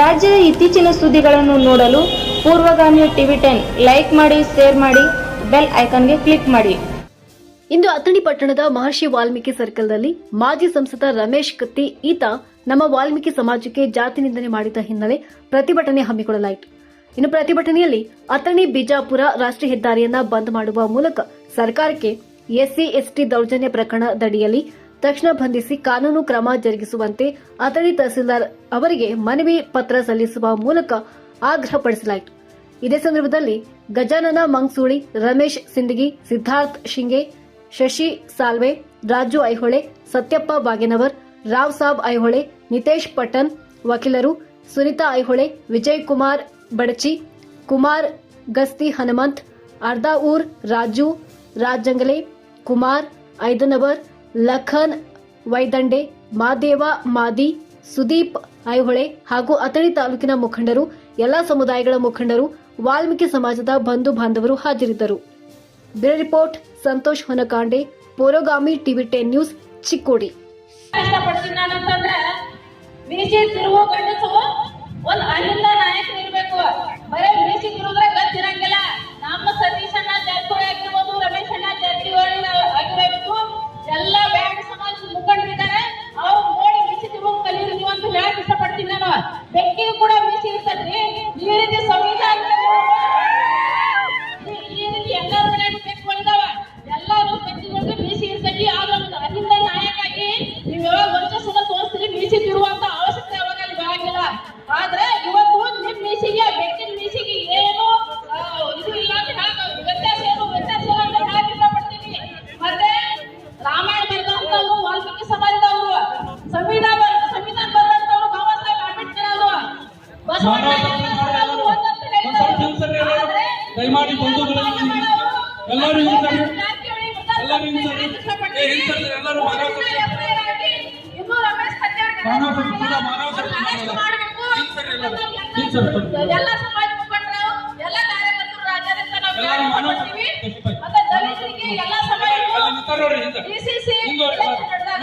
ರಾಜ್ಯದ ಇತ್ತೀಚಿನ ಸುದ್ದಿಗಳನ್ನು ನೋಡಲು ಪೂರ್ವಗಾಮಿ ಟಿವಿ ಟೆನ್ ಲೈಕ್ ಮಾಡಿ, ಶೇರ್ ಮಾಡಿ, ಬೆಲ್ ಐಕಾನ್ಗೆ ಕ್ಲಿಕ್ ಮಾಡಿ. ಇಂದು ಅಥಣಿ ಪಟ್ಟಣದ ಮಹರ್ಷಿ ವಾಲ್ಮೀಕಿ ಸರ್ಕಲ್ನಲ್ಲಿ ಮಾಜಿ ಸಂಸದ ರಮೇಶ್ ಕತ್ತಿ, ಈತ ನಮ್ಮ ವಾಲ್ಮೀಕಿ ಸಮಾಜಕ್ಕೆ ಜಾತಿ ನಿಂದನೆ ಮಾಡಿದ ಹಿನ್ನೆಲೆ ಪ್ರತಿಭಟನೆ ಹಮ್ಮಿಕೊಳ್ಳಲಾಯಿತು. ಇನ್ನು ಪ್ರತಿಭಟನೆಯಲ್ಲಿ ಅಥಣಿ ಬಿಜಾಪುರ ರಾಷ್ಟ್ರೀಯ ಹೆದ್ದಾರಿಯನ್ನ ಬಂದ್ ಮಾಡುವ ಮೂಲಕ ಸರ್ಕಾರಕ್ಕೆ ಎಸ್ಸಿ, ಎಸ್ಟಿ ದೌರ್ಜನ್ಯ ಪ್ರಕರಣದಡಿಯಲ್ಲಿ ತಕ್ಷಣ ಬಂಧಿಸಿ ಕಾನೂನು ಕ್ರಮ ಜರುಗಿಸುವಂತೆ ಅಥಣಿ ತಹಸೀಲ್ದಾರ್ ಅವರಿಗೆ ಮನವಿ ಪತ್ರ ಸಲ್ಲಿಸುವ ಮೂಲಕ ಆಗ್ರಹಪಡಿಸಲಾಯಿತು. ಇದೇ ಸಂದರ್ಭದಲ್ಲಿ ಗಜಾನನ ಮಂಗ್ಸೂಳಿ ರಮೇಶ್ ಸಿಂದಗಿ, ಸಿದ್ಧಾರ್ಥ್ ಶಿಂಗೆ, ಶಶಿ ಸಾಲ್ವೆ, ರಾಜು ಐಹೊಳೆ, ಸತ್ಯಪ್ಪ ಬಾಗೇನವರ್, ರಾವ್ ಸಾಬ್ ಐಹೊಳೆ, ನಿತೇಶ್ ಪಟನ್ ವಕೀಲರು, ಸುನಿತಾ ಐಹೊಳೆ, ವಿಜಯ್ ಕುಮಾರ್ ಬಡಚಿ, ಕುಮಾರ್ ಗಸ್ತಿ ಹನುಮಂತ್ ಅರ್ದಾಊರ್ ರಾಜು ರಾಜಂಗಲೆ ಕುಮಾರ್, ಐದನವರ್ ಲಖನ್, ವೈದಂಡೆ, ಮಾದೇವ, ಮಾದಿ, ಸುದೀಪ್, ಐಹೊಳೆ ಹಾಗೂ ಅಥಣಿ ತಾಲೂಕಿನ ಮುಖಂಡರು, ಎಲ್ಲಾ ಸಮುದಾಯಗಳ ಮುಖಂಡರು, ವಾಲ್ಮೀಕಿ ಸಮಾಜದ ಬಂಧು ಬಾಂಧವರು ಹಾಜರಿದ್ದರು. Bureau report, Santosh Honakande, Purogami TV ten news, Chikkodi. ಒಂದು ಅಹಿಂದ ನಾಯಕರು ಇರಬೇಕು ಬರೀ ಮೀಸಿ ಆದ್ರೆ ಇವತ್ತು ನಿಮ್ ಮೀಸಿಗೆ ಬೆಕ್ಕಿನ ಮೀಸಿಗೆ ಏನು ಇದು ಇಲ್ಲ ಅಂತ ವ್ಯತ್ಯಾಸ ಏನು ವ್ಯತ್ಯಾಸ ಇಲ್ಲ ಅಂತ ಹೇಳಕ್ ಇಷ್ಟಪಡ್ತೀನಿ ಮತ್ತೆ ರಾಮಾಯಣ ಬರೆದಂತವ್ರು ವಾಲ್ಮೀಕಿ ಸಮಾಜದವರು ಸಂವಿಧಾನ ಸಂವಿಧಾನ ಬರೆದಂತವ್ರು ಬಾಬಾ ಸಾಹೇಬ್ ಅಂಬೇಡ್ಕರ್ ಅವರು ದಯಮಾಡಿ ಬಂಧುಗಳಲ್ಲಿ ಎಲ್ಲರೂ ಎಲ್ಲರೂ ಎಲ್ಲರೂ ಮಾನವ ಸಂಸ್ಕೃತ ಮಾನವ ಹಿಂಸರಿ ಎಲ್ಲರೂ ಹಿಂಸರಿ ಎಲ್ಲ ಸಮಾಜ ಮುಖಂಡರು ಎಲ್ಲ ಕಾರ್ಯಕರ್ತರು ರಾಜ್ಯಾದ್ಯಂತ ನಾವು ಎಲ್ಲ ಮಾನವ ಮಾಡ್ತೀವಿ. ಮತ್ತೆ ದಲಿತರಿಗೆ ಎಲ್ಲ ಸಮಾಜ ಅಲ್ಲಿ ನಿಂತಾರ ನೋಡ್ರಿ ಹಿಂದೆ DCC ಹಿಂದೆ ನೋಡಿ. election ನಡೆದಾಗ